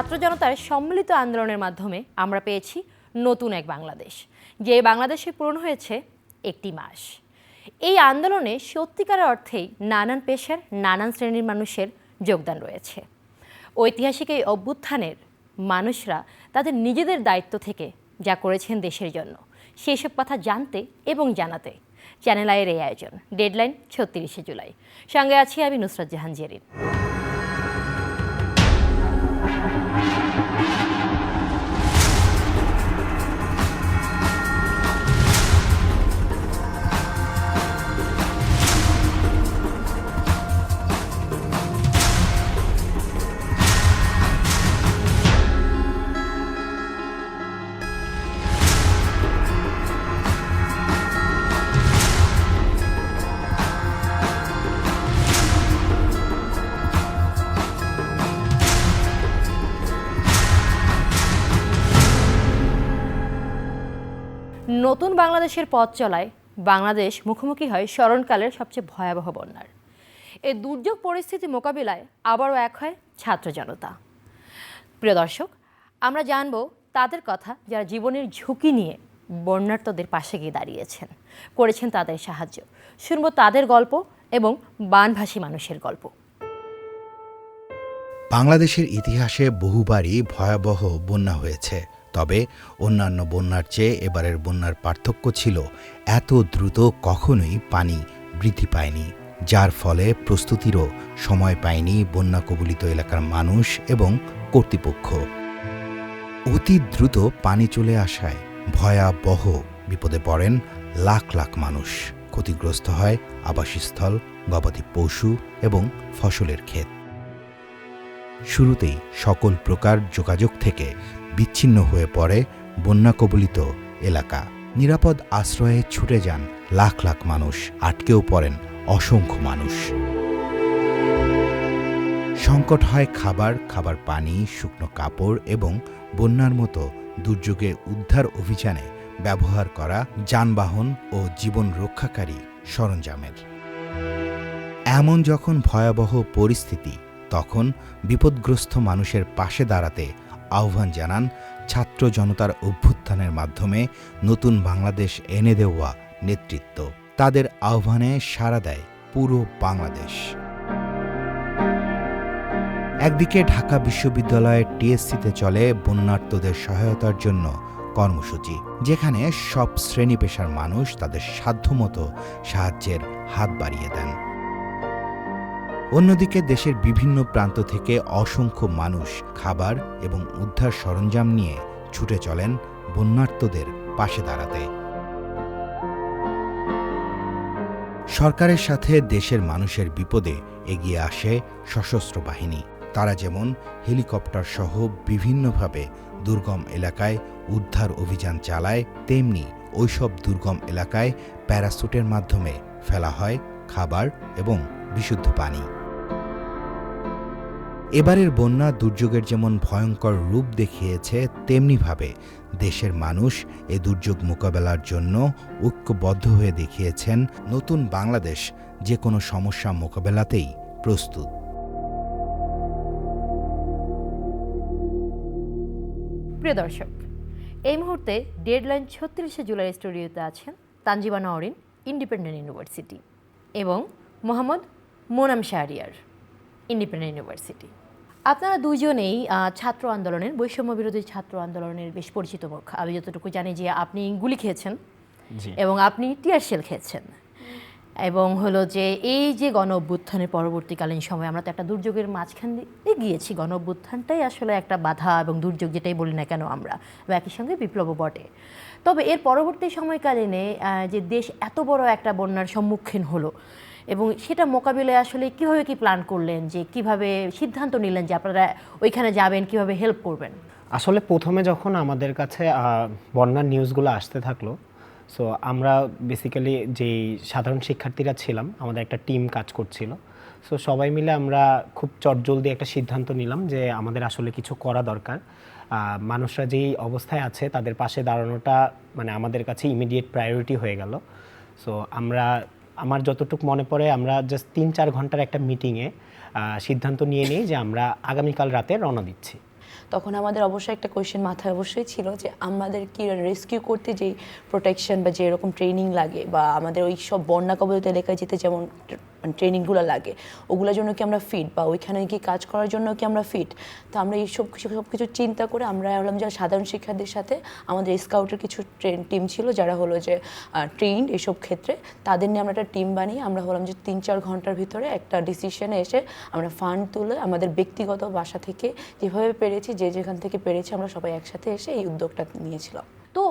ছাত্র জনতার সম্মিলিত আন্দোলনের মাধ্যমে আমরা পেয়েছি নতুন এক বাংলাদেশ, যে বাংলাদেশে পূরণ হয়েছে একটি মাস। এই আন্দোলনে সত্যিকার অর্থেই নানান পেশার, নানান শ্রেণির মানুষের যোগদান রয়েছে। ঐতিহাসিক এই অভ্যুত্থানের মানুষরা তাদের নিজেদের দায়িত্ব থেকে যা করেছেন দেশের জন্য, সেসব কথা জানতে এবং জানাতে চ্যানেল আয়ের এই আয়োজন, ডেডলাইন ছত্রিশে জুলাই। সঙ্গে আছি আমি নুসরাত জাহান নতুন বাংলাদেশের পথ চলায় বাংলাদেশ মুখোমুখি হয় স্মরণকালের সবচেয়ে ভয়াবহ বন্যার। এই দুর্যোগ পরিস্থিতি মোকাবিলায় আবারও এক হয় ছাত্র জনতা। প্রিয় দর্শক, আমরা জানব তাদের কথা যারা জীবনের ঝুঁকি নিয়ে বন্যার্তদের পাশে গিয়ে দাঁড়িয়েছেন, করেছেন তাদের সাহায্য। শুনব তাদের গল্প এবং বানভাসী মানুষের গল্প। বাংলাদেশের ইতিহাসে বহুবারই ভয়াবহ বন্যা হয়েছে। তবে অন্যান্য বন্যার চেয়ে এবারের বন্যার পার্থক্য ছিল এত দ্রুত কখনোই পানি বৃদ্ধি পায়নি, যার ফলে প্রস্তুতিরও সময় পায়নি বন্যা কবলিত এলাকার মানুষ এবং কর্তৃপক্ষ। অতি দ্রুত পানি চলে আসায় ভয়াবহ বিপদে পড়েন লাখ লাখ মানুষ। ক্ষতিগ্রস্ত হয় আবাসস্থল, গবাদি পশু এবং ফসলের ক্ষেত। শুরুতেই সকল প্রকার যোগাযোগ থেকে বিচ্ছিন্ন হয়ে পড়ে বন্যা কবলিত এলাকা। নিরাপদ আশ্রয়ে ছুটে যান লাখ লাখ মানুষ, আটকেও পড়েন অসংখ্য মানুষ। সংকট হয় খাবার খাবার পানি, শুকনো কাপড় এবং বন্যার মতো দুর্যোগে উদ্ধার অভিযানে ব্যবহার করা যানবাহন ও জীবন রক্ষাকারী সরঞ্জামের। এমন যখন ভয়াবহ পরিস্থিতি তখন বিপদগ্রস্ত মানুষের পাশে দাঁড়াতে আহ্বান জানান ছাত্র জনতার অভ্যুত্থানের মাধ্যমে নতুন বাংলাদেশ এনে দেওয়া নেতৃত্ব। তাদের আহ্বানে সাড়া দেয় পুরো বাংলাদেশ। একদিকে ঢাকা বিশ্ববিদ্যালয়ের টিএসসিতে চলে বন্যার্তদের সহায়তার জন্য কর্মসূচি, যেখানে সব শ্রেণি পেশার মানুষ তাদের সাধ্যমতো সাহায্যের হাত বাড়িয়ে দেন। অন্যদিকে দেশের বিভিন্ন প্রান্ত থেকে অসংখ্য মানুষ খাবার এবং উদ্ধার সরঞ্জাম নিয়ে ছুটে চলেন বন্যার্তদের পাশে দাঁড়াতে। সরকারের সাথে দেশের মানুষের বিপদে এগিয়ে আসে সশস্ত্র বাহিনী। তারা যেমন হেলিকপ্টার সহ বিভিন্নভাবে দুর্গম এলাকায় উদ্ধার অভিযান চালায়, তেমনি ওইসব দুর্গম এলাকায় প্যারাসুটের মাধ্যমে ফেলা হয় খাবার এবং বিশুদ্ধ পানি। এবারের বন্যা দুর্যোগের যেমন ভয়ঙ্কর রূপ দেখিয়েছে, তেমনিভাবে দেশের মানুষ এ দুর্যোগ মোকাবেলার জন্য ঐক্যবদ্ধ হয়ে দেখিয়েছেন নতুন বাংলাদেশ যে কোনো সমস্যা মোকাবেলাতেই প্রস্তুত। প্রিয় দর্শক, এই মুহূর্তে ডেডলাইন ছত্রিশে জুলাই স্টুডিওতে আছেন তানজিবা নওরিন ইন্ডিপেন্ডেন্ট ইউনিভার্সিটি এবং মোহাম্মদ মোনাম শাহরিয়ার ইন্ডিপেন্ডেন্ট ইউনিভার্সিটি আপনারা দুজনেই ছাত্র আন্দোলনের বৈষম্য বিরোধী ছাত্র আন্দোলনের বেশ পরিচিত মুখ। আমি যতটুকু জানি যে আপনি গুলি খেয়েছেন এবং আপনি টিয়ার শেল খেয়েছেন। এবং হলো যে এই যে গণ অভ্যুত্থানের পরবর্তীকালীন সময় আমরা তো একটা দুর্যোগের মাঝখান দিয়ে গিয়েছি। গণ অভ্যুত্থানটাই আসলে একটা বাধা এবং দুর্যোগ যেটাই বলি না কেন আমরা একই সঙ্গে বিপ্লবও বটে। তবে এর পরবর্তী সময়কালীনে যে দেশ এত বড় একটা বন্যার সম্মুখীন হলো এবং সেটা মোকাবিলায় আসলে কীভাবে কি প্ল্যান করলেন যে কীভাবে সিদ্ধান্ত নিলেন যে আপনারা ওইখানে যাবেন, কীভাবে হেল্প করবেন? আসলে প্রথমে যখন আমাদের কাছে বন্যার নিউজগুলো আসতে থাকল সো আমরা বেসিক্যালি যেই সাধারণ শিক্ষার্থীরা ছিলাম, আমাদের একটা টিম কাজ করছিল। সো সবাই মিলে আমরা খুব চটজলদি একটা সিদ্ধান্ত নিলাম যে আমাদের আসলে কিছু করা দরকার। মানুষরা যেই অবস্থায় আছে, তাদের পাশে দাঁড়ানোটা মানে আমাদের কাছে ইমিডিয়েট প্রায়োরিটি হয়ে গেল। সো আমরা আমার যতটুকু মনে পড়ে, আমরা জাস্ট তিন চার ঘণ্টার একটা মিটিংয়ে সিদ্ধান্ত নিয়ে নিই যে আমরা আগামীকাল রাতে রওনা দিচ্ছি। তখন আমাদের অবশ্যই একটা কোয়েশ্চেন মাথায় অবশ্যই ছিল যে আমাদের কি রেস্কিউ করতে যেই প্রোটেকশন বা যে এরকম ট্রেনিং লাগে বা আমাদের ওই সব বন্যা কবলিত এলাকায় যেতে যেমন ট্রেনিংগুলো লাগে। ওগুলোর জন্য কি আমরা ফিট বা ওইখানে কি কাজ করার জন্য কি আমরা ফিট তো আমরা এই সব কিছু চিন্তা করে আমরা হলাম যে সাধারণ শিক্ষার্থীদের সাথে আমাদের স্কাউটের কিছু ট্রেন টিম ছিল যারা হলো যে ট্রেন্ড এসব ক্ষেত্রে। তাদের নিয়ে আমরা একটা টিম বানিয়ে আমরা হলাম যে তিন চার ঘণ্টার ভিতরে একটা ডিসিশনে এসে আমরা ফান্ড তুলে আমাদের ব্যক্তিগত বাসা থেকে যেভাবে পেরেছি, যে যেখান থেকে পেরেছি আমরা সবাই একসাথে এসে এই উদ্যোগটা নিয়েছিলাম। তো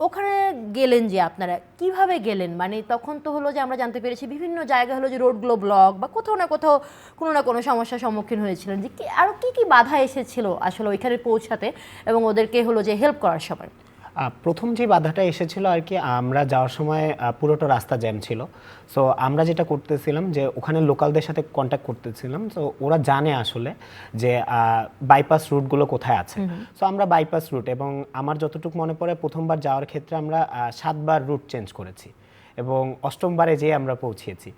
ওখানে গেলেন যে আপনারা, কীভাবে গেলেন? মানে তখন তো হলো যে আমরা জানতে পেরেছি বিভিন্ন জায়গা হলো যে রোডগুলো ব্লক বা কোথাও না কোথাও কোনো না কোনো সমস্যার সম্মুখীন হয়েছিলেন যে আরও কী কী বাধা এসেছিল আসলে ওইখানে পৌঁছাতে এবং ওদেরকে হলো যে হেল্প করার সময়? প্রথম যে বাধাটা এসেছিল আর কি আমরা যাওয়ার সময় পুরোটা রাস্তা জ্যাম ছিল। সো আমরা যেটা করতেছিলাম যে ওখানে লোকালদের সাথে কন্ট্যাক্ট করতেছিলাম। তো ওরা জানে আসলে যে বাইপাস রুটগুলো কোথায় আছে। সো আমরা বাইপাস রুট এবং আমার যতটুকু মনে পড়ে প্রথমবার যাওয়ার ক্ষেত্রে আমরা সাতবার রুট চেঞ্জ করেছি এবং অষ্টমবারে যেয়ে আমরা পৌঁছিয়েছি।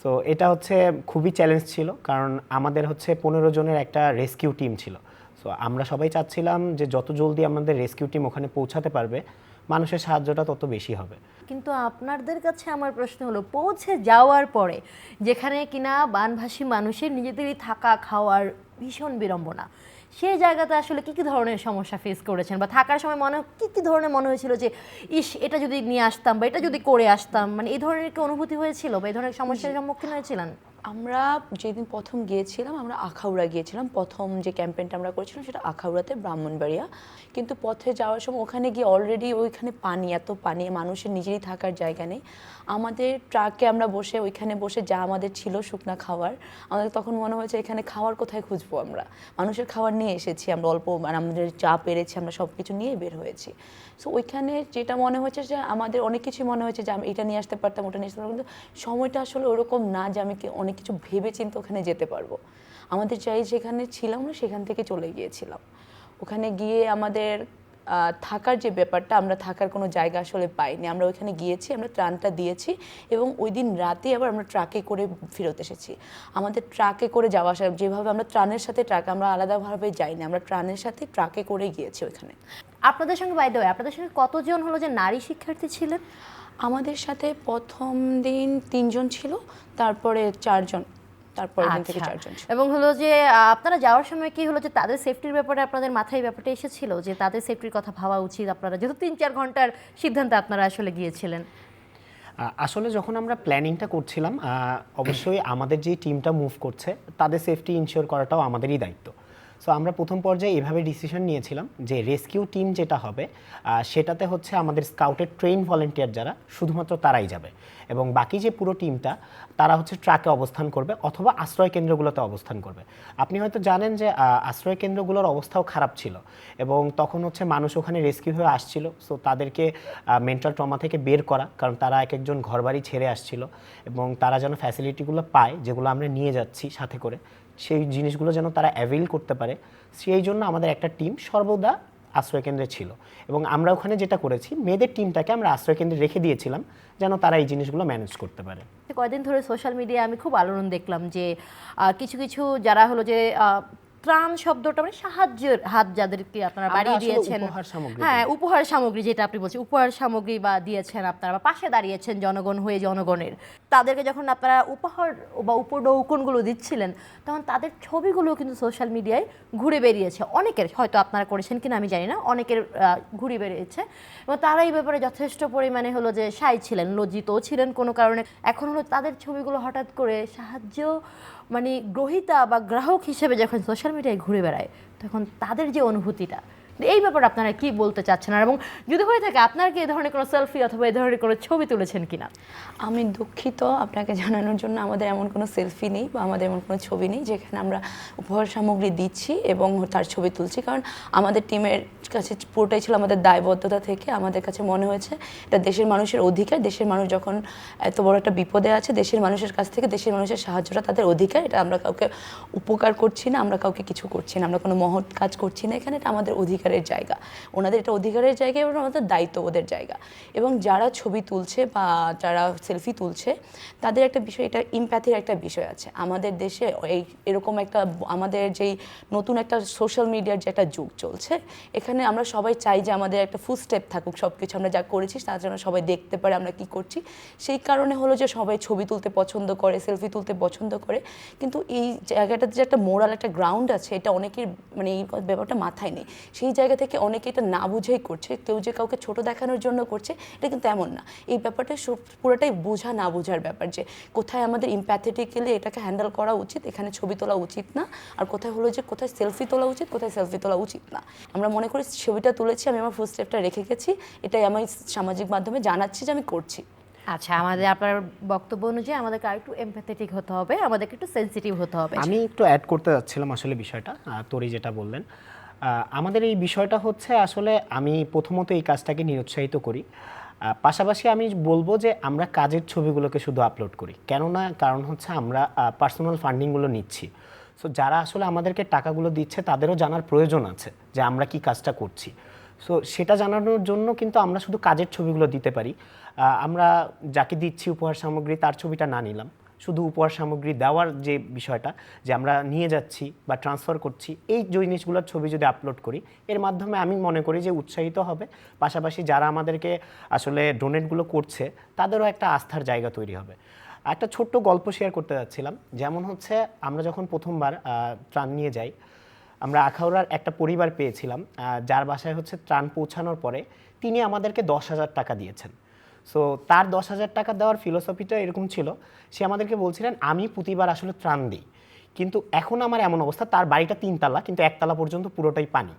সো এটা হচ্ছে খুবই চ্যালেঞ্জ ছিল কারণ আমাদের হচ্ছে পনেরো জনের একটা রেস্কিউ টিম ছিল। সো আমরা সবাই চাচ্ছিলাম যে যত জলদি আমাদের রেস্কিউ টিম ওখানে পৌঁছাতে পারবে মানুষের সাহায্যটা তত বেশি হবে। কিন্তু আপনাদের কাছে আমার প্রশ্ন হলো পৌঁছে যাওয়ার পরে যেখানে কিনা বানভাসী মানুষের নিজেদেরই থাকা খাওয়ার ভীষণ বিড়ম্বনা সেই জায়গাতে আসলে কি কি ধরনের সমস্যা ফেস করেছেন? বা থাকার সময় মনে কি কি ধরনের মনে হয়েছিল যে ইস এটা যদি নিয়ে আসতাম বা এটা যদি করে আসতাম? মানে এই ধরনের কি অনুভূতি হয়েছিল বা এই ধরনের সমস্যার সম্মুখীন হয়েছিলেন? আমরা যেদিন প্রথম গিয়েছিলাম, আমরা আখাউড়া গিয়েছিলাম। প্রথম যে ক্যাম্পেনটা আমরা করেছিলাম সেটা আখাউড়াতে ব্রাহ্মণবাড়িয়া। কিন্তু পথে যাওয়ার সময় ওখানে গিয়ে অলরেডি ওইখানে পানি, এত পানি, মানুষের নিজেরই থাকার জায়গা নেই। আমাদের ট্রাকে আমরা বসে ওইখানে বসে যা আমাদের ছিল শুকনা খাওয়ার, আমাদের তখন মনে হয়েছে এখানে খাওয়ার কোথায় খুঁজবো আমরা? মানুষের খাবার নিয়ে এসেছি, আমরা অল্প মানে আমাদের যা পেরেছি আমরা সব কিছু নিয়ে বের হয়েছি। সো ওইখানে যেটা মনে হয়েছে যে আমাদের অনেক কিছু মনে হয়েছে যে আমি এটা নিয়ে আসতে পারতাম, ওটা নিয়ে আসতে পারতাম, কিন্তু সময়টা আসলে ওরকম না যে আমি কি অনেক কিছু ভেবে চিন্তে ওখানে যেতে পারব। আমাদের চাই যেখানে ছিলাম না, সেখান থেকে চলে গিয়েছিলাম। ওখানে গিয়ে আমাদের থাকার যে ব্যাপারটা, আমরা থাকার কোনো জায়গা আসলে পাইনি। আমরা ওইখানে গিয়েছি, আমরা ত্রাণটা দিয়েছি এবং ওই দিন রাতে আবার আমরা ট্রাকে করে ফেরত এসেছি। আমাদের ট্রাকে করে যাওয়া আসা, যেভাবে আমরা ত্রাণের সাথে ট্রাক, আমরা আলাদাভাবে যাইনি, আমরা ত্রাণের সাথে ট্রাকে করে গিয়েছি ওইখানে। আপনাদের সঙ্গে বাইদ আপনাদের সঙ্গে কতজন হলো যে নারী শিক্ষার্থী ছিলেন? আমাদের সাথে প্রথম দিন তিনজন ছিল তারপরে চারজন তারপরে দিন থেকে আচ্ছা। চারজন এবং হলো যে আপনারা যাওয়ার সময় কি হলো যে তাদের সেফটির ব্যাপারে আপনাদের মাথায় এই ব্যাপারটা এসেছিল যে তাদের সেফটির কথা ভাবা উচিত আপনারা? যেহেতু তিন চার ঘণ্টার সিদ্ধান্তে আপনারা আসলে গিয়েছিলেন। আসলে যখন আমরা প্ল্যানিংটা করছিলাম অবশ্যই আমাদের যে টিমটা মুভ করছে তাদের সেফটি ইনশিওর করাটাও আমাদেরই দায়িত্ব। সো আমরা প্রথম পর্যায়ে এভাবে ডিসিশন নিয়েছিলাম যে রেস্কিউ টিম যেটা হবে সেটাতে হচ্ছে আমাদের স্কাউটের ট্রেন ভলেন্টিয়ার যারা, শুধুমাত্র তারাই যাবে। এবং বাকি যে পুরো টিমটা তারা হচ্ছে ট্রাকে অবস্থান করবে অথবা আশ্রয় কেন্দ্রগুলোতে অবস্থান করবে। আপনি হয়তো জানেন যে আশ্রয় কেন্দ্রগুলোর অবস্থাও খারাপ ছিল এবং তখন হচ্ছে মানুষ ওখানে রেস্কিউ হয়ে আসছিল। সো তাদেরকে মেন্টাল ট্রমা থেকে বের করা, কারণ তারা এক একজন ঘরবাড়ি ছেড়ে আসছিল এবং তারা যেন ফ্যাসিলিটিগুলো পায়, যেগুলো আমরা নিয়ে যাচ্ছি সাথে করে। সেই জিনিসগুলো যেন তারা অ্যাভেল করতে পারে। সেই জন্য আমাদের একটা টিম সর্বদা আশ্রয়কেন্দ্রে ছিল। এবং আমরা ওখানে যেটা করেছি, মেয়েদের টিমটাকে আমরা আশ্রয়কেন্দ্রে রেখে দিয়েছিলাম, যেন তারা এই জিনিসগুলো ম্যানেজ করতে পারে। কয়েকদিন ধরে সোশ্যাল মিডিয়ায় আমি খুব আলোড়ন দেখলাম যে কিছু কিছু যারা হলো যে ত্রাণ শব্দটা মানে সাহায্যের হাত যাদেরকে আপনারা বাড়িয়ে দিয়েছেন। হ্যাঁ উপহার সামগ্রী যেটা আপনি বলছেন উপহার সামগ্রী বা দিয়েছেন আপনারা বা পাশে দাঁড়িয়েছেন জনগণ হয়ে জনগণের। তাদেরকে যখন আপনারা উপহার বা উপঢৌকনগুলো দিচ্ছিলেন তখন তাদের ছবিগুলো কিন্তু সোশ্যাল মিডিয়ায় ঘুরে বেরিয়েছে। অনেকের হয়তো আপনারা করেছেন কিনা আমি জানি না অনেকের ঘুরে বেরিয়েছে। এবং তারা এই ব্যাপারে যথেষ্ট পরিমাণে হলো যে সাই ছিলেন লজ্জিতও ছিলেন কোনো কারণে। এখন হলো তাদের ছবিগুলো হঠাৎ করে সাহায্য মানে গ্রহিতা বা গ্রাহক হিসেবে যখন সোশ্যাল মিডিয়ায় ঘুরে বেড়ায়, তখন তাদের যে অনুভূতিটা, এই ব্যাপারে আপনারা কি বলতে চাচ্ছেন? আর এবং যদি হয়ে থাকে, আপনার কি এই ধরনের কোনো সেলফি অথবা এই ধরনের কোনো ছবি তুলেছেন কিনা? আমি দুঃখিত আপনাকে জানানোর জন্য, আমাদের এমন কোনো সেলফি নেই বা আমাদের এমন কোনো ছবি নেই যেখানে আমরা উপহার সামগ্রী দিচ্ছি এবং তার ছবি তুলছি। কারণ আমাদের টিমের কাছে পুরোটাই ছিল আমাদের দায়বদ্ধতা থেকে আমাদের কাছে মনে হয়েছে, এটা দেশের মানুষের অধিকার, দেশের মানুষ যখন এত বড় একটা বিপদে আছে, দেশের মানুষের কাছ থেকে দেশের মানুষের সাহায্যটা তাদের অধিকার, এটা আমরা কাউকে উপকার করছি না, আমরা কাউকে কিছু করছি না, আমরা কোনো মহৎ কাজ করছি না, এখানে এটা আমাদের অধিকারের জায়গা। ওনাদের এটা অধিকারের জায়গা এবং আমাদের দায়িত্ব ওদের জায়গা। এবং যারা ছবি তুলছে বা যারা সেলফি তুলছে, তাদের একটা বিষয়, এটা ইম্প্যাথির একটা বিষয় আছে। আমাদের দেশে এই এরকম একটা, আমাদের যেই নতুন একটা সোশ্যাল মিডিয়ার যে একটা যুগ চলছে, এখানে আমরা সবাই চাই যে আমাদের একটা ফুল স্টেপ থাকুক সব কিছু আমরা যা করেছি তার জন্য সবাই দেখতে পারে আমরা কি করছি। সেই কারণে হলো যে সবাই ছবি তুলতে পছন্দ করে সেলফি তুলতে পছন্দ করে। কিন্তু এই জায়গাটাতে যে একটা মোরাল একটা গ্রাউন্ড আছে, এটা অনেকের মানে এই ব্যাপারটা মাথায় নেই। সেই জায়গা থেকে অনেকে এটা না বুঝেই করছে, কেউ যে কাউকে ছোট দেখানোর জন্য করছে, এটা কিন্তু এমন না। এই ব্যাপারটা পুরোটাই বোঝা না বোঝার ব্যাপার যে কোথায় আমাদের ইম্প্যাথেটিক্যালি এটাকে হ্যান্ডেল করা উচিত, এখানে ছবি তোলা উচিত না, আর কোথায় হলো যে কোথায় সেলফি তোলা উচিত, কোথায় সেলফি তোলা উচিত না। আমরা মনে করি ছবিটা তুলেছি আমি আমার ফুল স্টেপটা রেখে গেছি এটাই আমি সামাজিক মাধ্যমে জানাচ্ছি যে আমি করছি। আচ্ছা আমাদের আপনার বক্তব্য অনুযায়ী আমাদেরকে আর একটু এমপ্যাথেটিক হতে হবে আমাদেরকে একটু সেন্সিটিভ হতে হবে। আমি একটু অ্যাড করতে যাচ্ছিলাম আসলে বিষয়টা আহ, তোরই যেটা বললেন। আমাদের এই বিষয়টা হচ্ছে আসলে আমি প্রথমত এই কাজটাকে নিরুৎসাহিত করি। পাশাপাশি আমি বলব যে আমরা কাজের ছবিগুলোকে শুধু আপলোড করি। কেননা কারণ হচ্ছে আমরা পার্সোনাল ফান্ডিংগুলো নিচ্ছি। সো যারা আসলে আমাদেরকে টাকাগুলো দিচ্ছে, তাদেরও জানার প্রয়োজন আছে যে আমরা কি কাজটা করছি। সো সেটা জানানোর জন্য কিন্তু আমরা শুধু কাজের ছবিগুলো দিতে পারি। আমরা যাকে দিচ্ছি উপহার সামগ্রী, তার ছবিটা না নিলাম। শুধু উপহার সামগ্রী দেওয়ার যে বিষয়টা, যে আমরা নিয়ে যাচ্ছি বা ট্রান্সফার করছি, এই জিনিসগুলোর ছবি যদি আপলোড করি, এর মাধ্যমে আমি মনে করি যে উৎসাহিত হবে। পাশাপাশি যারা আমাদেরকে আসলে ডোনেটগুলো করছে, তাদেরও একটা আস্থার জায়গা তৈরি হবে। একটা ছোট্ট গল্প শেয়ার করতে যাচ্ছিলাম। যেমন হচ্ছে, আমরা যখন প্রথমবার ত্রাণ নিয়ে যাই, আমরা আখাউড়ার একটা পরিবার পেয়েছিলাম যার বাসায় হচ্ছে ত্রাণ পৌঁছানোর পরে তিনি আমাদেরকে দশ হাজার টাকা দিয়েছেন। সো তার দশ হাজার টাকা দেওয়ার ফিলোসফিটা এরকম ছিল, সে আমাদেরকে বলছিলেন, আমি প্রতিবার আসলে ত্রাণ দিই। কিন্তু এখন আমার এমন অবস্থা, তার বাড়িটা তিনতলা, কিন্তু একতলা পর্যন্ত পুরোটাই পানি।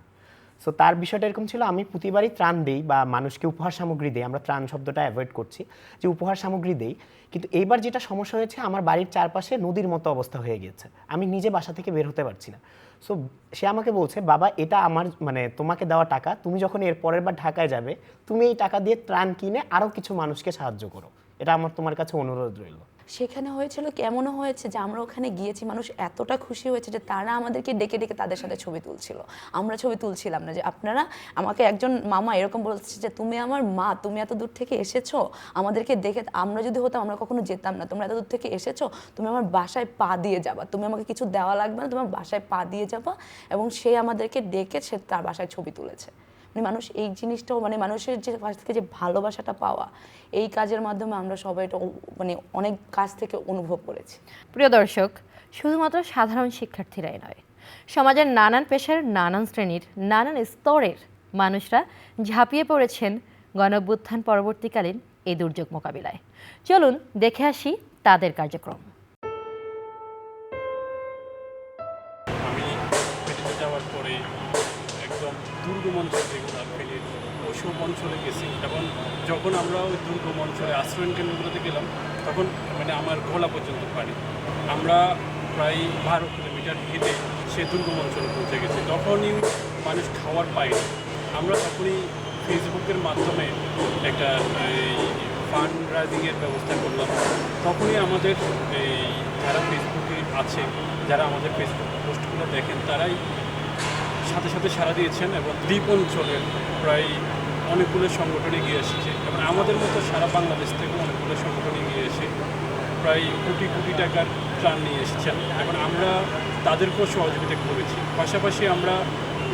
সো তার বিষয়টা এরকম ছিল, আমি প্রতিবারই ত্রাণ দেই বা মানুষকে উপহার সামগ্রী দেই। আমরা ত্রাণ শব্দটা অ্যাভয়েড করছি যে উপহার সামগ্রী দেই। কিন্তু এইবার যেটা সমস্যা হয়েছে, আমার বাড়ির চারপাশে নদীর মতো অবস্থা হয়ে গিয়েছে। আমি নিজে বাসা থেকে বের হতে পারছি না। সো সে আমাকে বলছে, বাবা, এটা আমার মানে তোমাকে দেওয়া টাকা, তুমি যখন এর পরের বার ঢাকায় যাবে, তুমি এই টাকা দিয়ে ত্রাণ কিনে আরও কিছু মানুষকে সাহায্য করো। এটা আমার, তোমার কাছে অনুরোধ রইল। সেখানে হয়েছিল কেমনও হয়েছে যে আমরা ওখানে গিয়েছি, মানুষ এতটা খুশি হয়েছে যে তারা আমাদেরকে ডেকে ডেকে তাদের সাথে ছবি তুলছিল। আমরা ছবি তুলছিলাম না যে আপনারা আমাকে একজন মামা এরকম বলছে যে, তুমি আমার মা, তুমি এত দূর থেকে এসেছ, আমাদেরকে দেখে আমরা যদি হতাম, আমরা কখনো যেতাম না। তোমরা এত দূর থেকে এসেছ, তুমি আমার বাসায় পা দিয়ে যাবা। তুমি আমাকে কিছু দেওয়া লাগবে না, তোমার বাসায় পা দিয়ে যাবা। এবং সে আমাদেরকে ডেকে সে তার বাসায় ছবি তুলেছে। মানে মানুষ এই জিনিসটাও মানে মানুষের যে কাছ থেকে যে ভালোবাসাটা পাওয়া, এই কাজের মাধ্যমে আমরা সবাই এটা মানে অনেক কাজ থেকে অনুভব করেছি। প্রিয় দর্শক, শুধুমাত্র সাধারণ শিক্ষার্থীরাই নয়, সমাজের নানান পেশার নানান শ্রেণির নানান স্তরের মানুষরা ঝাঁপিয়ে পড়েছেন গণঅভ্যুত্থান পরবর্তীকালীন এই দুর্যোগ মোকাবিলায়। চলুন দেখে আসি তাদের কার্যক্রম। যখন আমরা ওই দুর্গম অঞ্চলে আশ্রয়ণ কেন্দ্রগুলোতে গেলাম, তখন মানে আমার গলা পর্যন্ত পানি। আমরা প্রায় বারো কিলোমিটার হেঁটে সে দুর্গম অঞ্চলে পৌঁছে গেছি। তখনই মানুষ খাওয়ার পায়নি। আমরা তখনই ফেসবুকের মাধ্যমে একটা, এই ফান্ড রাইজিংয়ের ব্যবস্থা করলাম। তখনই আমাদের, এই, যারা ফেসবুকে আছে, যারা আমাদের ফেসবুক পোস্টগুলো দেখেন, তারাই সাথে সাথে সাড়া দিয়েছেন এবং দ্বীপ অঞ্চলের প্রায় অনেকগুলো সংগঠন এগিয়ে এসেছে। এবং আমাদের মতো সারা বাংলাদেশ থেকে অনেকগুলো সংগঠন এগিয়ে এসে প্রায় কোটি কোটি টাকার ত্রাণ নিয়ে এসেছেন এখন আমরা তাদেরকেও সহযোগিতা করেছি। পাশাপাশি আমরা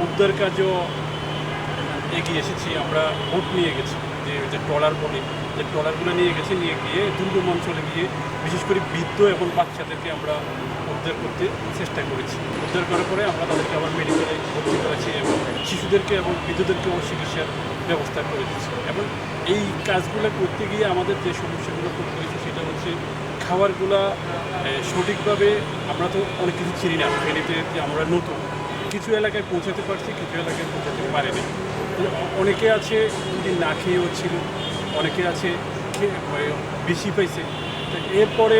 উদ্ধার কাজও এগিয়ে এসেছি। আমরা বোট নিয়ে গেছি। যে যে ট্রলার বলে যে ট্রলারগুলো নিয়ে গেছি, নিয়ে গিয়ে দুর্গম অঞ্চলে গিয়ে বিশেষ করে বৃদ্ধ এবং বাচ্চাদেরকে আমরা উদ্ধার করতে চেষ্টা করেছি। উদ্ধার করার পরে আমরা তাদেরকে আবার মেডিকেলে ভর্তি করেছি এবং শিশুদেরকে এবং বৃদ্ধদেরকেও চিকিৎসার ব্যবস্থা করে দিচ্ছি এবং এই কাজগুলো করতে গিয়ে আমাদের যে সমস্যাগুলো করতে হয়েছে, সেটা হচ্ছে খাবারগুলা সঠিকভাবে আমরা তো অনেক কিছু চিনি না ফেরিতে আমরা নতুন। কিছু এলাকায় পৌঁছাতে পারছি, কিছু এলাকায় পৌঁছাতে পারেনি। অনেকে আছে যদি না খেয়েও ছিল, অনেকে আছে বেশি পাইছে। তো এরপরে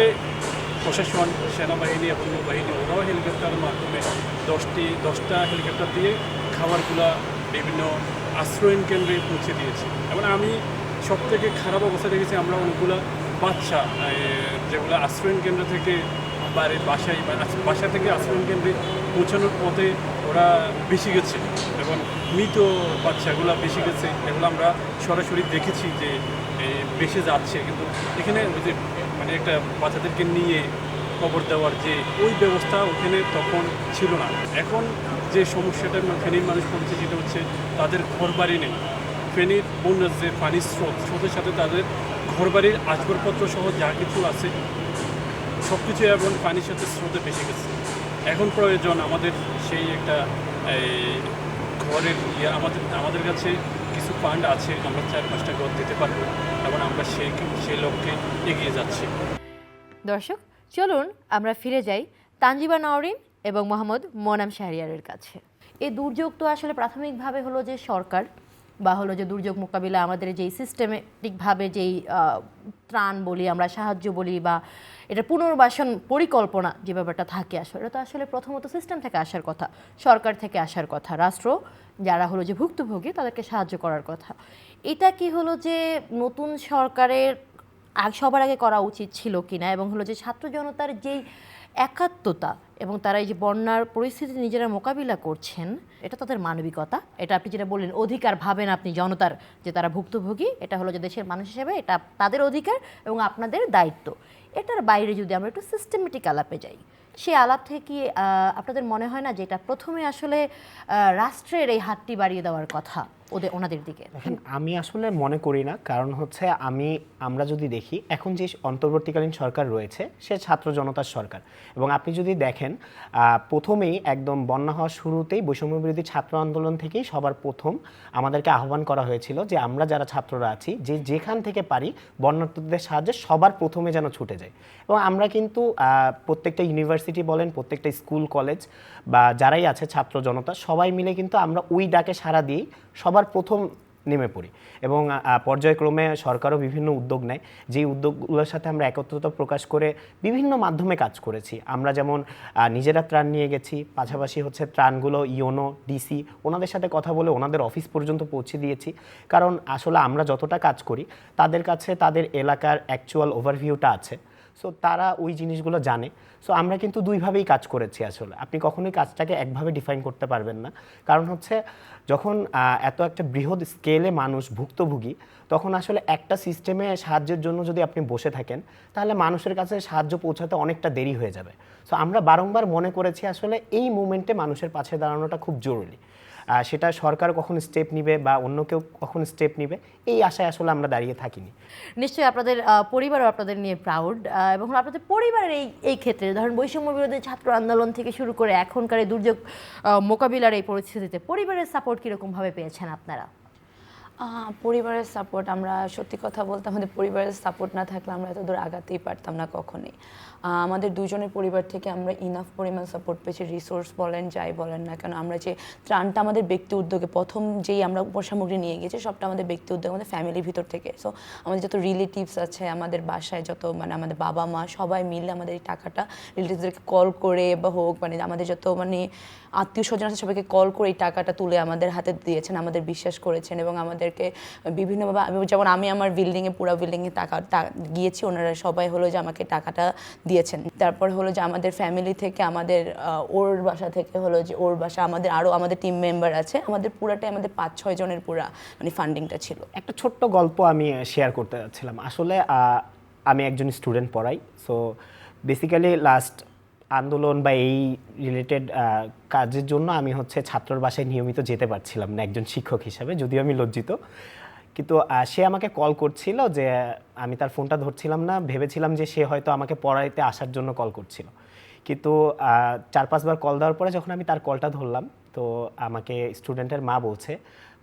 প্রশাসন, সেনাবাহিনী এবং নৌবাহিনী, ওরাও হেলিকপ্টারের মাধ্যমে দশটি, দশটা হেলিকপ্টার দিয়ে খাবারগুলা বিভিন্ন আশ্রয়ণ কেন্দ্রে পৌঁছে দিয়েছে। এবং আমি সব থেকে খারাপ অবস্থা দেখেছি, আমরা অনেকগুলো বাচ্চা যেগুলো আশ্রয়ণ কেন্দ্র থেকে বাড়ি, বাসায় বাসা থেকে আশ্রয়ণ কেন্দ্রে পৌঁছানোর পথে ওরা বেশি গেছে এবং মৃত বাচ্চাগুলো বেশি গেছে এগুলো আমরা সরাসরি দেখেছি যে বেশি যাচ্ছে। কিন্তু এখানে ওই যে মানে একটা বাচ্চাদেরকে নিয়ে খবর দেওয়ার যে ওই ব্যবস্থা ওখানে তখন ছিল না। এখন যে সমস্যাটা ফেনীর মানুষ পড়ছে যেটা হচ্ছে তাদের ঘর বাড়ি নেই। ফেনীর বন্যার যে পানির স্রোত, স্রোতের সাথে তাদের ঘরবাড়ির আসবাবপত্র সহ যা কিছু আছে সব কিছু এখন পানির সাথে স্রোতে ভেসে গেছে। এখন প্রয়োজন আমাদের সেই একটা ঘরের ইয়ে আমাদের আমাদের কাছে কিছু ফান্ড আছে, আমরা চার পাঁচটা ঘর দিতে পারব, এবং আমরা সেই সেই লক্ষ্যে এগিয়ে যাচ্ছি। দর্শক চলুন আমরা ফিরে যাই তানজিবা নওরিন এবং মোহাম্মদ মনাম শাহরিয়ারের কাছে। এই দুর্যোগ তো আসলে প্রাথমিকভাবে হলো যে সরকার বা হলো যে দুর্যোগ মোকাবিলা আমাদের যেই সিস্টেমেটিকভাবে যেই ত্রাণ বলি আমরা, সাহায্য বলি বা এটা পুনর্বাসন পরিকল্পনা যে ব্যাপারটা থাকে আসলে, এটা তো আসলে প্রথমত সিস্টেম থেকে আসার কথা, সরকার থেকে আসার কথা, রাষ্ট্র যারা হলো যে ভুক্তভোগী তাদেরকে সাহায্য করার কথা। এটা কি হলো যে নতুন সরকারের সবার আগে করা উচিত ছিল কিনা এবং হলো যে ছাত্র জনতার যেই একাত্মতা এবং তারা এই যে বন্যার পরিস্থিতি নিজেরা মোকাবিলা করছেন, এটা তাদের মানবিকতা। এটা আপনি যেটা বললেন, অধিকার ভাবেন আপনি জনতার যে তারা ভুক্তভোগী, এটা হলো যে দেশের মানুষ হিসেবে এটা তাদের অধিকার এবং আপনাদের দায়িত্ব। এটার বাইরে যদি আমরা একটু সিস্টেমেটিক আলাপে যাই সেই আলাপ থেকে আপনাদের মনে হয় না যে এটা প্রথমে আসলে রাষ্ট্রের এই হাতটি বাড়িয়ে দেওয়ার কথা? ওদের, ওনাদের দিকে। দেখেন আমি আসলে মনে করি না, কারণ হচ্ছে আমি, আমরা যদি দেখি, এখন যে অন্তর্বর্তীকালীন সরকার রয়েছে, সে ছাত্র জনতার সরকার। এবং আপনি যদি দেখেন প্রথমেই একদম বন্যা হওয়ার শুরুতেই বৈষম্য বিরোধী ছাত্র আন্দোলন থেকেই সবার প্রথম আমাদেরকে আহ্বান করা হয়েছিল যে, আমরা যারা ছাত্ররা আছি, যে যেখান থেকে পারি বন্যার্থদের সাহায্যে সবার প্রথমে যেন ছুটে যায়। এবং আমরা কিন্তু প্রত্যেকটা ইউনিভার্সিটি বলেন, প্রত্যেকটা স্কুল, কলেজ বা যারাই আছে ছাত্র জনতা, সবাই মিলে কিন্তু আমরা ওই ডাকে সাড়া দিই সবার প্রথম নেমে পড়ি। এবং পর্যায়ক্রমে সরকারও বিভিন্ন উদ্যোগ নেয়। যেই উদ্যোগগুলোর সাথে আমরা একত্রতা প্রকাশ করে বিভিন্ন মাধ্যমে কাজ করেছি। আমরা যেমন নিজেরা ত্রাণ নিয়ে গেছি, পাশাপাশি হচ্ছে ত্রাণগুলো ইওনো, ডিসি, ওনাদের সাথে কথা বলে ওনাদের অফিস পর্যন্ত পৌঁছে দিয়েছি। কারণ আসলে আমরা যতটা কাজ করি, তাদের কাছে তাদের এলাকার অ্যাকচুয়াল ওভারভিউটা আছে। সো তারা ওই জিনিসগুলো জানে। সো আমরা কিন্তু দুইভাবেই কাজ করেছি আসলে। আপনি কখনোই কাজটাকে একভাবে ডিফাইন করতে পারবেন না। কারণ হচ্ছে, যখন এত একটা বৃহৎ স্কেলে মানুষ ভুক্তভোগী, তখন আসলে একটা সিস্টেমে সাহায্যের জন্য যদি আপনি বসে থাকেন, তাহলে মানুষের কাছে সাহায্য পৌঁছাতে অনেকটা দেরি হয়ে যাবে। সো আমরা বারংবার মনে করেছি আসলে এই মুমেন্টে মানুষের পাশে দাঁড়ানোটা খুব জরুরি। সেটা সরকার কখন স্টেপ নিবে বা অন্য কেউ কখন স্টেপ নিবে এই আশায় আসলে আমরা দাঁড়িয়ে থাকিনি। নিশ্চয়ই আপনাদের পরিবারও আপনাদের নিয়ে প্রাউড এবং আপনাদের পরিবারের এই এই ক্ষেত্রে ধরেন বৈষম্য বিরোধী ছাত্র আন্দোলন থেকে শুরু করে এখনকার এই দুর্যোগ মোকাবিলার এই পরিস্থিতিতে পরিবারের সাপোর্ট কীরকমভাবে পেয়েছেন আপনারা? পরিবারের সাপোর্ট আমরা সত্যি কথা বলতে আমাদের পরিবারের সাপোর্ট না থাকলে আমরা এত দূর আগাতেই পারতাম না কখনোই। আমাদের দুজনের পরিবার থেকে আমরা ইনাফ পরিমাণ সাপোর্ট পেয়েছি। রিসোর্স বলেন, যাই বলেন না কেন, আমরা যে ত্রাণটা আমাদের ব্যক্তি উদ্যোগে, প্রথম যেই আমরা উপসামগ্রী নিয়ে গেছি সবটা আমাদের ব্যক্তি উদ্যোগ, আমাদের ফ্যামিলির ভিতর থেকে। সো আমাদের যত রিলেটিভস আছে, আমাদের বাসায় যত মানে আমাদের বাবা মা সবাই মিলে আমাদের এই টাকাটা রিলেটিভসদেরকে কল করে বা হোক মানে আমাদের যত মানে আত্মীয় স্বজন আছে, সবাইকে কল করে এই টাকাটা তুলে আমাদের হাতে দিয়েছেন, আমাদের বিশ্বাস করেছেন এবং আমাদেরকে বিভিন্নভাবে, যেমন আমি আমার বিল্ডিংয়ে পুরো বিল্ডিংয়ে টাকা গিয়েছি, ওনারা সবাই হলো যে আমাকে টাকাটা দিয়েছেন। তারপর হলো যে আমাদের ফ্যামিলি থেকে, আমাদের ওর বাসা থেকে হলো যে ওর বাসা, আমাদের আরও আমাদের টিম মেম্বার আছে। আমাদের পুরাটাই আমাদের পাঁচ, ছয় জনের পুরা মানে ফান্ডিংটা ছিল। একটা ছোট্ট গল্প আমি শেয়ার করতে যাচ্ছিলাম। আসলে আমি একজন স্টুডেন্ট পড়াই সো বেসিক্যালি লাস্ট আন্দোলন বা এই রিলেটেড কাজের জন্য আমি হচ্ছে ছাত্রর বাসায় নিয়মিত যেতে পারছিলাম না, একজন শিক্ষক হিসাবে, যদিও আমি লজ্জিত। কিন্তু সে আমাকে কল করছিল যে, আমি তার ফোনটা ধরছিলাম না, ভেবেছিলাম যে সে হয়তো আমাকে পড়াইতে আসার জন্য কল করছিল। কিন্তু চার পাঁচবার কল দেওয়ার পরে যখন আমি তার কলটা ধরলাম, তো আমাকে স্টুডেন্টের মা বলছে,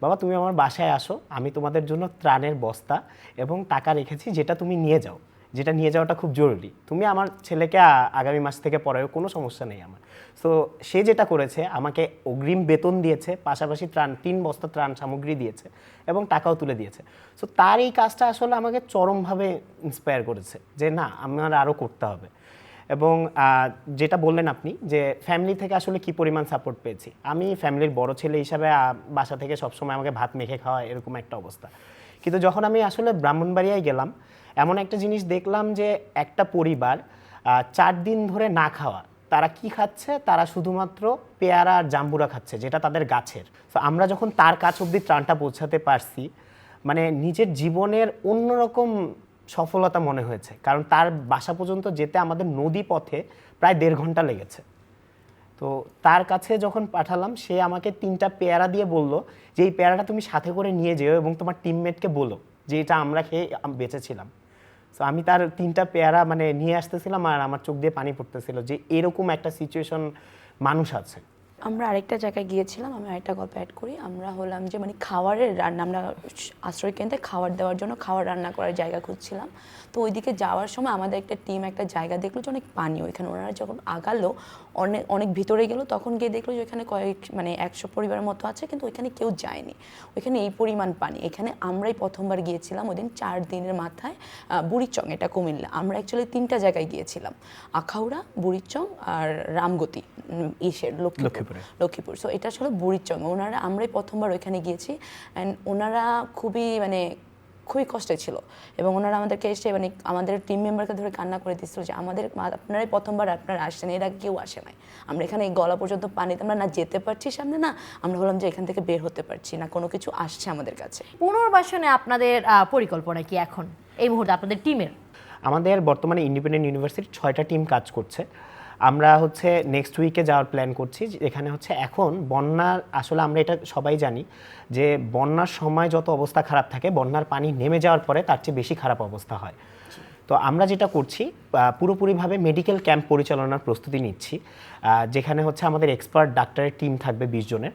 বাবা, তুমি আমার বাসায় আসো, আমি তোমাদের জন্য ত্রাণের বস্তা এবং টাকা রেখেছি যেটা তুমি নিয়ে যাও। যেটা নিয়ে যাওয়াটা খুব জরুরি। তুমি আমার ছেলেকে আগামী মাস থেকে পড়ায় কোনো সমস্যা নেই আমার। তো সে যেটা করেছে, আমাকে অগ্রিম বেতন দিয়েছে, পাশাপাশি ত্রাণ, তিন বস্তা ত্রাণ সামগ্রী দিয়েছে এবং টাকাও তুলে দিয়েছে। সো তার এই কাজটা আসলে আমাকে চরমভাবে ইন্সপায়ার করেছে যে না, আমার আরও করতে হবে। এবং যেটা বললেন আপনি যে ফ্যামিলি থেকে আসলে কি পরিমাণ সাপোর্ট পেয়েছি। আমি ফ্যামিলির বড় ছেলে হিসাবে বাসা থেকে সবসময় আমাকে ভাত মেখে খাওয়া এরকম একটা অবস্থা। কিন্তু যখন আমি আসলে ব্রাহ্মণবাড়িয়ায় গেলাম, এমন একটা জিনিস দেখলাম যে একটা পরিবার চার দিন ধরে না খাওয়া, তারা কি খাচ্ছে? তারা শুধুমাত্র পেয়ারা আর জাম্বুরা খাচ্ছে, যেটা তাদের গাছের। তো আমরা যখন তার কাছ অব্দি ত্রাণটা পৌঁছাতে পারছি মানে নিজের জীবনের অন্যরকম সফলতা মনে হয়েছে। কারণ তার বাসা পর্যন্ত যেতে আমাদের নদী পথে প্রায় দেড় ঘণ্টা লেগেছে। তো তার কাছে যখন পাঠালাম, সে আমাকে তিনটা পেয়ারা দিয়ে বলল যে, এই পেয়ারাটা তুমি সাথে করে নিয়ে যেও এবং তোমার টিমমেটকে বলো যে, এটা আমরা খেয়ে বেঁচেছিলাম। তো আমি তার তিনটা পেয়ারা মানে নিয়ে আসতেছিলাম আর আমার চোখ দিয়ে পানি পড়তেছিল যে, এরকম একটা সিচুয়েশন মানুষ আছে। আমরা আরেকটা জায়গায় গিয়েছিলাম, আমি আরেকটা গল্প অ্যাড করি। আমরা হলাম যে মানে খাবারের রান্না, আমরা আশ্রয় কেন্দ্রে খাবার দেওয়ার জন্য খাবার রান্না করার জায়গা খুঁজছিলাম। তো ওইদিকে যাওয়ার সময় আমাদের একটা টিম একটা জায়গা দেখল যে অনেক পানি ওইখানে ওনারা যখন আগালো অনেক অনেক ভিতরে গেলো, তখন গিয়ে দেখল যে ওইখানে কয়েক মানে একশো পরিবারের মতো আছে, কিন্তু ওইখানে কেউ যায়নি। ওইখানে এই পরিমাণ পানি। এখানে আমরাই প্রথমবার গিয়েছিলাম ওই দিন চার দিনের মাথায় বুড়িচং, এটা কুমিল্লা। আমরা অ্যাকচুয়ালি তিনটা জায়গায় গিয়েছিলাম। আখাউড়া, বুড়িচং আর রামগতি ইসের লক্ষ্মীপুর। লক্ষ্মীপুরে। লক্ষ্মীপুর। সো এটা ছিল বুড়িচং। ওনারা আমরাই প্রথমবার ওইখানে গিয়েছি অ্যান্ড ওনারা খুবই মানে খুবই কষ্টে ছিল। এবং ওনারা আমাদেরকে এসে মানে আমাদের টিম মেম্বারকে ধরে কান্না করে দিচ্ছিল যে আমাদের আপনারাই প্রথমবার আপনারা আসছেন এর আগে কেউ আসে নাই। আমরা এখানে এই গলা পর্যন্ত পানিতে আমরা না যেতে পারছি সামনে না আমরা বললাম যে এখান থেকে বের হতে পারছি না কোনো কিছু আসছে আমাদের কাছে। পুনর্বাসনে আপনাদের আহ, পরিকল্পনা কি এখন? এই মুহূর্তে আপনাদের টিমের আমাদের বর্তমানে ইন্ডিপেন্ডেন্ট ইউনিভার্সিটির ছয়টা টিম কাজ করছে। আমরা হচ্ছে নেক্সট উইকে যাওয়ার প্ল্যান করছি এখানে হচ্ছে এখন বন্যার, আসলে আমরা এটা সবাই জানি যে বন্যার সময় যত অবস্থা খারাপ থাকে, বন্যার পানি নেমে যাওয়ার পরে তার চেয়ে বেশি খারাপ অবস্থা হয়। তো আমরা যেটা করছি পুরোপুরিভাবে মেডিকেল ক্যাম্প পরিচালনার প্রস্তুতি নিচ্ছি যেখানে হচ্ছে আমাদের এক্সপার্ট ডাক্তারের টিম থাকবে বিশ জনের।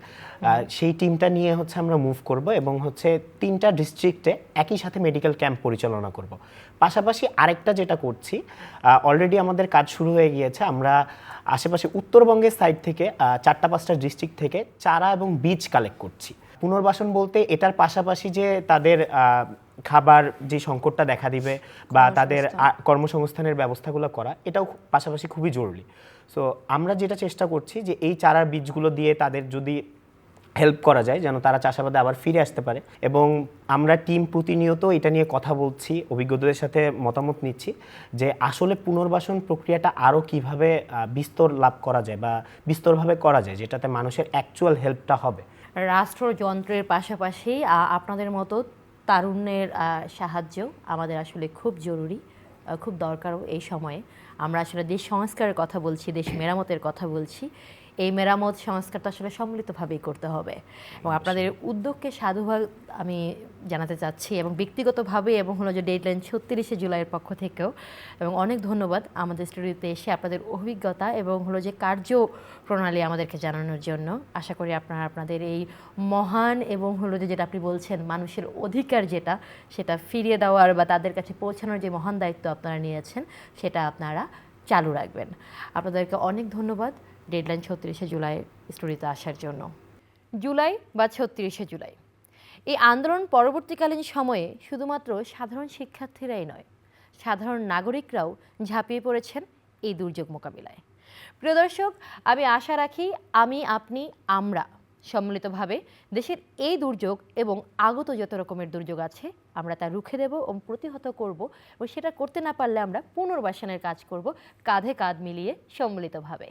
সেই টিমটা নিয়ে হচ্ছে আমরা মুভ করব এবং হচ্ছে তিনটা ডিস্ট্রিক্টে একই সাথে মেডিকেল ক্যাম্প পরিচালনা করব। পাশাপাশি আরেকটা যেটা করছি অলরেডি আমাদের কাজ শুরু হয়ে গিয়েছে। আমরা আশেপাশে উত্তরবঙ্গের সাইড থেকে চারটা পাঁচটা ডিস্ট্রিক্ট থেকে চারা এবং বীজ কালেক্ট করছি। পুনর্বাসন বলতে এটার পাশাপাশি যে তাদের খাবার যে সংকটটা দেখা দিবে বা তাদের কর্মসংস্থানের ব্যবস্থাগুলো করা এটাও পাশাপাশি খুবই জরুরি। সো আমরা যেটা চেষ্টা করছি যে এই চারার বীজগুলো দিয়ে তাদের যদি হেল্প করা যায় যেন তারা চাষাবাদে আবার ফিরে আসতে পারে এবং আমরা টিম প্রতিনিয়ত এটা নিয়ে কথা বলছি অভিজ্ঞতাদের সাথে মতামত নিচ্ছি যে আসলে পুনর্বাসন প্রক্রিয়াটা আরও কীভাবে বিস্তর লাভ করা যায় বা বিস্তরভাবে করা যায় যেটাতে মানুষের অ্যাকচুয়াল হেল্পটা হবে। রাষ্ট্রযন্ত্রের পাশাপাশি আপনাদের মতো তারুণ্যের সাহায্য আমাদের আসলে খুব জরুরি খুব দরকারও এই সময়ে। আমরা আসলে দেশ সংস্কারের কথা বলছি, দেশ মেরামতের কথা বলছি। এই মেরামত সংস্কার তো আসলে সম্মিলিতভাবেই করতে হবে। এবং আপনাদের উদ্যোগকে সাধুবাদ আমি জানাতে চাচ্ছি এবং ব্যক্তিগতভাবে এবং হলো যে ডেডলাইন ছত্রিশে জুলাইয়ের পক্ষ থেকেও। এবং অনেক ধন্যবাদ আমাদের স্টুডিওতে এসে আপনাদের অভিজ্ঞতা এবং হলো যে কার্য প্রণালী আমাদেরকে জানানোর জন্য। আশা করি আপনারা আপনাদের এই মহান এবং হলো যে যেটা আপনি বলছেন মানুষের অধিকার যেটা সেটা ফিরিয়ে দেওয়ার বা তাদের কাছে পৌঁছানোর যে মহান দায়িত্ব আপনারা নিয়েছেন সেটা আপনারা চালু রাখবেন। আপনাদেরকে অনেক ধন্যবাদ। ডেডলাইন ছত্রিশে জুলাই স্টোরিতে আসার জন্য। জুলাই বা ছত্রিশে জুলাই। এই আন্দোলন পরবর্তীকালীন সময়ে শুধুমাত্র সাধারণ শিক্ষার্থীরাই নয়, সাধারণ নাগরিকরাও ঝাঁপিয়ে পড়েছেন এই দুর্যোগ মোকাবিলায়। প্রিয় দর্শক, আমি আশা রাখি আমি, আপনি, আমরা সম্মিলিতভাবে দেশের এই দুর্যোগ এবং আগত যত রকমের দুর্যোগ আছে, আমরা তা রুখে দেব এবং প্রতিহত করব এবং সেটা করতে না পারলে আমরা পুনর্বাসনের কাজ করব, কাঁধে কাঁধ মিলিয়ে সম্মিলিতভাবে।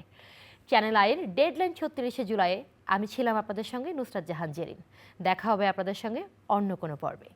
চ্যানেল আইয়ের ডেডলাইন ছত্রিশে জুলাই আমি ছিলাম আপনাদের সঙ্গে নুসরাত জাহান জেরিন। দেখা হবে আপনাদের সঙ্গে অন্য কোনো পর্বে।